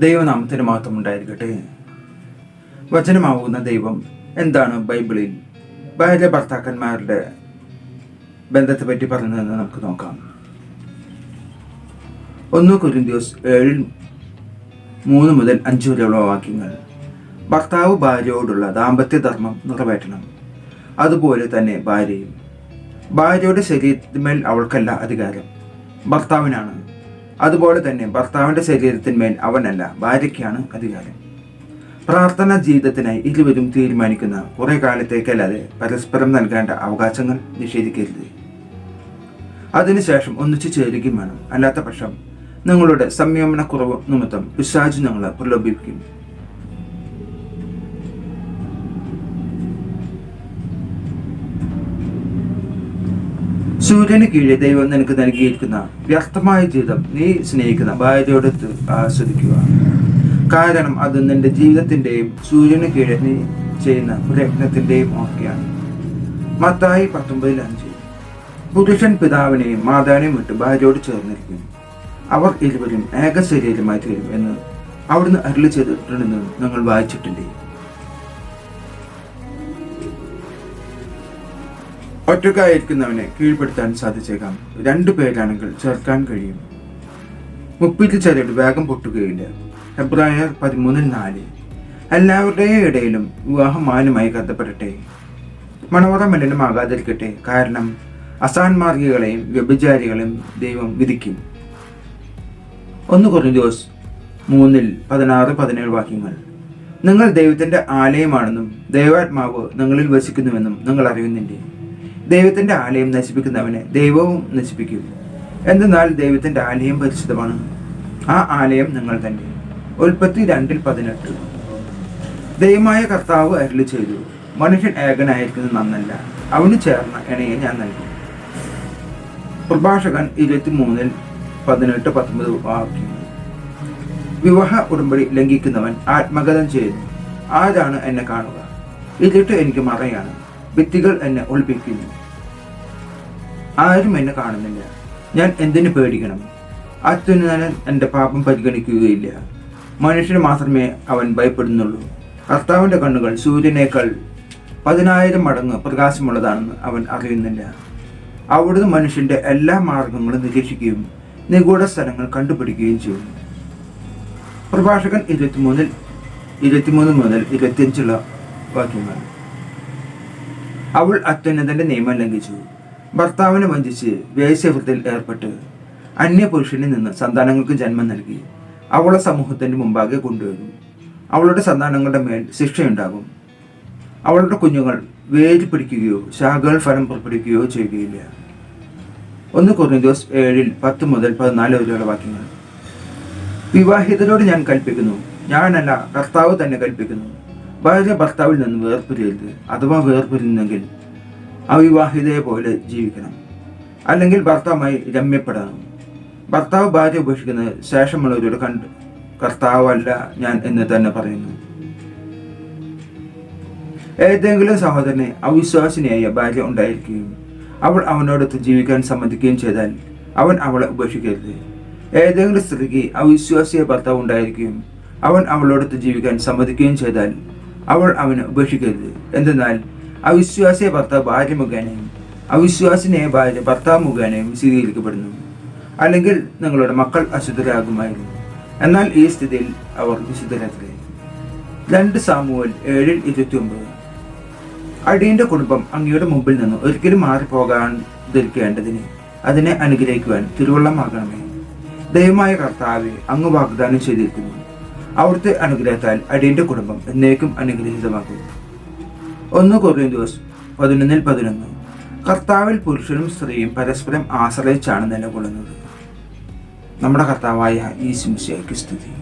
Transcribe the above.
ദൈവനാമത്തിന് മാത്രം ഉണ്ടായിരിക്കട്ടെ. വചനമാവുന്ന ദൈവം എന്താണ് ബൈബിളിൽ? ഭാര്യ ഭർത്താക്കന്മാരുടെ ബന്ധത്തെ പറ്റി പറഞ്ഞതെന്ന് നമുക്ക് നോക്കാം. ഒന്ന് കുരിന്തിയോസ് ഏഴിൽ മൂന്ന് മുതൽ അഞ്ച് വരെയുള്ള വാക്യങ്ങൾ. ഭർത്താവ് ഭാര്യയോടുള്ള ദാമ്പത്യധർമ്മം നിറവേറ്റണം. അതുപോലെ തന്നെ ഭാര്യയും. ഭാര്യയുടെ ശരീരത്തിന്മേൽ അവൾക്കല്ല അധികാരം. ഭർത്താവിനാണ് അതുപോലെ തന്നെ ഭർത്താവിന്റെ ശരീരത്തിന്മേൽ അവനല്ല ഭാര്യയ്ക്കാണ് അധികാരം. പ്രാർത്ഥന ജീവിതത്തിനായി ഇരുവരും തീരുമാനിക്കുന്ന കുറേ കാലത്തേക്കല്ലാതെ പരസ്പരം നൽകേണ്ട അവകാശങ്ങൾ നിഷേധിക്കരുത്. അതിനുശേഷം ഒന്നിച്ചു ചേരുകയും വേണം. അല്ലാത്ത പക്ഷം നിങ്ങളുടെ സംയമനക്കുറവ് നിമിത്തം പിശാചു നിങ്ങളെ പ്രലോഭിപ്പിക്കും. സൂര്യന് കീഴിൽ ദൈവം നിനക്ക് നൽകിയിരിക്കുന്ന വ്യക്തമായ ജീവിതം നീ സ്നേഹിക്കുന്ന ഭാര്യയോടൊത്ത് ആസ്വദിക്കുക. കാരണം അത് നിന്റെ ജീവിതത്തിന്റെയും സൂര്യന് കീഴിൽ നീ ചെയ്യുന്ന പ്രയത്നത്തിന്റെയും ഒക്കെയാണ് മത്തായി പത്തൊമ്പതിൽ അഞ്ച്. പുരുഷൻ പിതാവിനെയും മാതാവിനെയും വിട്ട് ഭാര്യയോട് ചേർന്നിരിക്കും അവർ ഇരുവരും ഏക ശരീരമായി തീരും എന്ന് അവിടുന്ന് അരുളി ചെയ്തിട്ടുണ്ടെന്ന് നിങ്ങൾ വായിച്ചിട്ടില്ലേ? ഒറ്റക്കായിരിക്കുന്നവനെ കീഴ്പ്പെടുത്താൻ സാധിച്ചേക്കാം. രണ്ടു പേരാണെങ്കിൽ ചേർക്കാൻ കഴിയും. മുപ്പിൽ ചരട് വേഗം പൊട്ടുകയില്ല. ഫെബ്രുവരി പതിമൂന്നിൽ നാല്. എല്ലാവരുടെയും ഇടയിലും വിവാഹം മാനുമായി കരുതപ്പെടട്ടെ. മണവറ മലിനമാകാതിരിക്കട്ടെ കാരണം അസാൻമാർഗികളെയും വ്യഭിചാരികളെയും ദൈവം വിധിക്കും. ഒന്ന് കുറഞ്ഞ ദിവസ് മൂന്നിൽ പതിനാറ് പതിനേഴ് വാക്യങ്ങൾ. നിങ്ങൾ ദൈവത്തിന്റെ ആലയമാണെന്നും ദൈവാത്മാവ് നിങ്ങളിൽ വസിക്കുന്നുവെന്നും നിങ്ങൾ അറിയുന്നില്ലേ? ദൈവത്തിന്റെ ആലയം നശിപ്പിക്കുന്നവനെ ദൈവവും നശിപ്പിക്കും. എന്തെന്നാൽ ദൈവത്തിന്റെ ആലയം പരിശുദ്ധമാണ്. ആ ആലയം നിങ്ങൾ തന്നെ. ഉൽപ്പത്തി രണ്ടിൽ പതിനെട്ട്. ദൈവമായ കർത്താവ് അരുളി ചെയ്തു മനുഷ്യൻ ഏകനായിരിക്കുന്നത് നന്നല്ല. അവന് ചേർന്ന ഇണയെ ഞാൻ നൽകി. പ്രഭാഷകൻ ഇരുപത്തി മൂന്നിൽ പതിനെട്ട് പത്തൊമ്പത് വാക്യങ്ങൾ. വിവാഹ ഉടമ്പടി ലംഘിക്കുന്നവൻ ആത്മഗതം ചെയ്യുന്നു ആരാണ് എന്നെ കാണുക? ഇതിട്ട് എനിക്ക് മറയാണ്. ഭിത്തികൾ എന്നെ ഒളിപ്പിക്കുന്നു. ആരും എന്നെ കാണുന്നില്ല. ഞാൻ എന്തിനു പേടിക്കണം? അത്യുന്നതനൻ എന്റെ പാപം പരിഗണിക്കുകയില്ല. മനുഷ്യന് മാത്രമേ അവൻ ഭയപ്പെടുന്നുള്ളൂ. കർത്താവിന്റെ കണ്ണുകൾ സൂര്യനേക്കാൾ പതിനായിരം മടങ്ങ് പ്രകാശമുള്ളതാണെന്ന് അവൻ അറിയുന്നില്ല. അവിടുന്ന് മനുഷ്യന്റെ എല്ലാ മാർഗങ്ങളും നിരീക്ഷിക്കുകയും നിഗൂഢ സ്ഥലങ്ങൾ കണ്ടുപിടിക്കുകയും ചെയ്യുന്നു പ്രഭാഷകൻ ഇരുപത്തിമൂന്നിൽ ഇരുപത്തിമൂന്ന് മുതൽ ഇരുപത്തിയഞ്ചുള്ള വാക്യങ്ങൾ. അവൾ അത്യുന്നതന്റെ നിയമം ലംഘിച്ചു. ഭർത്താവിനെ വഞ്ചിച്ച് വേശ്യവൃത്തിൽ ഏർപ്പെട്ട് അന്യപുരുഷനിൽ നിന്ന് സന്താനങ്ങൾക്ക് ജന്മം നൽകി അവളെ സമൂഹത്തിന്റെ മുമ്പാകെ കൊണ്ടുവരും. അവളുടെ സന്താനങ്ങളുടെ മേൽ ശിക്ഷയുണ്ടാകും. അവളുടെ കുഞ്ഞുങ്ങൾ വേര് പിടിക്കുകയോ ശാഖകൾ ഫലം പുറപ്പെടുക്കുകയോ ചെയ്യുകയില്ല. ഒന്ന് കുറഞ്ഞ ദിവസം ഏഴിൽ പത്ത് മുതൽ പതിനാല് വരെയുള്ള വാക്യങ്ങൾ. വിവാഹിതരോട് ഞാൻ കൽപ്പിക്കുന്നു. ഞാനല്ല കർത്താവ് തന്നെ കൽപ്പിക്കുന്നു. ഭാര്യ ഭർത്താവിൽ നിന്ന് വേർപിരിയരുത് അഥവാ വേർപിരിയുന്നെങ്കിൽ അവിവാഹിതയെ പോലെ ജീവിക്കണം. അല്ലെങ്കിൽ ഭർത്താവുമായി രമ്യപ്പെടണം. ഭർത്താവ് ഭാര്യ ഉപേക്ഷിക്കുന്നത് ശേഷമുള്ളവരോട് കണ്ട് കർത്താവല്ല ഞാൻ എന്ന് തന്നെ പറയുന്നു. ഏതെങ്കിലും സഹോദരനെ അവിശ്വാസിനിയായ ഭാര്യ ഉണ്ടായിരിക്കുകയും അവൾ അവനോടൊത്ത് ജീവിക്കാൻ സമ്മതിക്കുകയും ചെയ്താൽ അവൻ അവളെ ഉപേക്ഷിക്കരുത്. ഏതെങ്കിലും സ്ത്രീക്ക് അവിശ്വാസിയ ഭർത്താവ് ഉണ്ടായിരിക്കുകയും അവൻ അവളോടൊത്ത് ജീവിക്കാൻ സമ്മതിക്കുകയും ചെയ്താൽ അവൾ അവനെ ഉപേക്ഷിക്കരുത്. എന്തെന്നാൽ അവിശ്വാസിയ ഭർത്താവ് ഭാര്യ മുഖേനയും അവിശ്വാസിനെ ഭാര്യ ഭർത്താവ് മുഖേനയും വിശദീകരിക്കപ്പെടുന്നു അല്ലെങ്കിൽ നിങ്ങളുടെ മക്കൾ അശുദ്ധരാകുമായിരുന്നു. എന്നാൽ ഈ സ്ഥിതിയിൽ അവർ വിശുദ്ധരാത്രി. രണ്ട് സാമുവൽ ഏഴിൽ ഇരുപത്തി ഒമ്പത് അടിയന്റെ കുടുംബം അങ്ങയുടെ മുമ്പിൽ നിന്ന് ഒരിക്കലും മാറിപ്പോകാതിരിക്കേണ്ടതിന് അതിനെ അനുഗ്രഹിക്കുവാൻ തിരുവള്ളമാകണമേ. ദൈവമായ കർത്താവെ അങ്ങ് വാഗ്ദാനം ചെയ്തിരിക്കുന്നു. അവിടുത്തെ അനുഗ്രഹത്താൽ അടിയന്റെ കുടുംബം എന്നേക്കും അനുഗ്രഹീതമാകും. ഒന്ന് കൊറിന്തോസ് പതിനൊന്നിൽ പതിനൊന്ന്. കർത്താവിൽ പുരുഷനും സ്ത്രീയും പരസ്പരം ആശ്രയിച്ചാണ് നിലകൊള്ളുന്നത്. നമ്മുടെ കർത്താവായ ഈ ശിംശയ്ക്ക് സ്തുതി.